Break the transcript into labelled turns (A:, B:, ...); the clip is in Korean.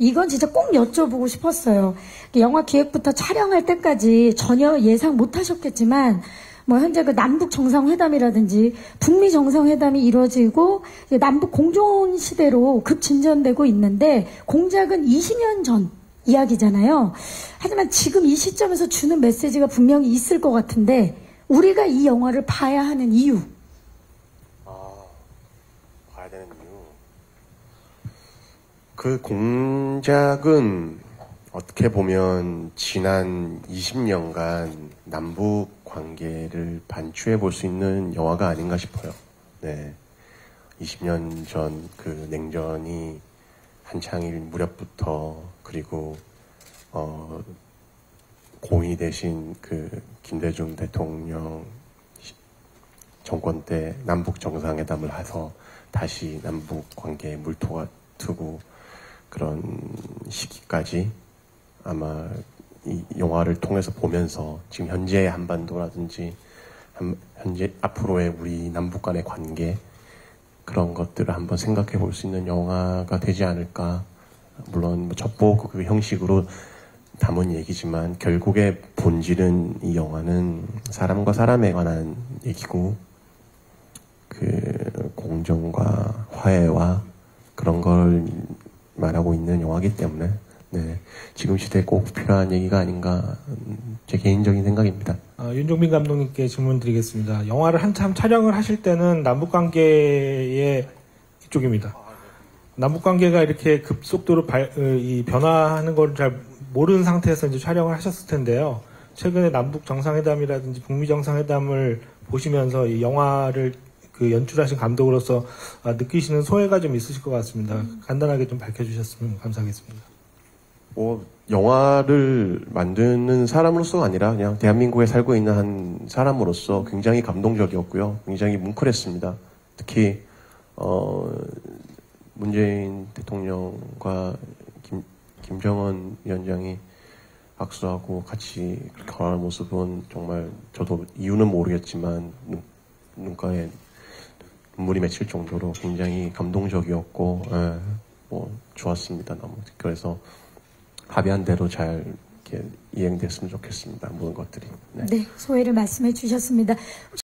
A: 이건 진짜 꼭 여쭤보고 싶었어요. 영화 기획부터 촬영할 때까지 전혀 예상 못 하셨겠지만, 뭐 현재 그 남북 정상회담이라든지 북미 정상회담이 이루어지고 남북 공존 시대로 급 진전되고 있는데 공작은 20년 전 이야기잖아요. 하지만 지금 이 시점에서 주는 메시지가 분명히 있을 것 같은데 우리가 이 영화를 봐야 하는 이유.
B: 아, 봐야 되는 이유. 그 공작은 어떻게 보면 지난 20년간 남북 관계를 반추해 볼 수 있는 영화가 아닌가 싶어요. 네. 20년 전 그 냉전이 한창일 무렵부터 그리고 어 고인이 되신 그 김대중 대통령 시- 정권 때 남북 정상회담을 해서 다시 남북 관계에 물토가 트고 그런 시기까지 아마 이 영화를 통해서 보면서 지금 현재의 한반도라든지 한- 현재 앞으로의 우리 남북 간의 관계 그런 것들을 한번 생각해 볼 수 있는 영화가 되지 않을까. 물론 뭐 첩보 그 형식으로 담은 얘기지만 결국의 본질은 이 영화는 사람과 사람에 관한 얘기고 그 공정과 화해와 그런 걸 말하고 있는 영화이기 때문에 네, 지금 시대에 꼭 필요한 얘기가 아닌가 음, 제 개인적인 생각입니다.
C: 어, 윤종빈 감독님께 질문 드리겠습니다. 영화를 한참 촬영을 하실 때는 남북 관계의 이쪽입니다. 남북 관계가 이렇게 급속도로 발- 어, 이 변화하는 걸 잘 모르는 상태에서 이제 촬영을 하셨을 텐데요. 최근에 남북 정상회담이라든지 북미 정상회담을 보시면서 이 영화를 그 연출하신 감독으로서 아, 느끼시는 소회가 좀 있으실 것 같습니다. 간단하게 좀 밝혀주셨으면 감사하겠습니다.
B: 뭐 영화를 만드는 사람으로서가 아니라 그냥 대한민국에 살고 있는 한 사람으로서 굉장히 감동적이었고요. 굉장히 뭉클했습니다. 특히 어 문재인 대통령과 김, 김정은 위원장이 악수하고 같이 그렇게 걸어가는 모습은 정말 저도 이유는 모르겠지만 눈, 눈가에 눈물이 맺힐 정도로 굉장히 감동적이었고 예, 뭐 좋았습니다. 너무 그래서 합의한 대로 잘 이행됐으면 좋겠습니다. 모든 것들이. 네.
A: 네, 소회를 말씀해 주셨습니다.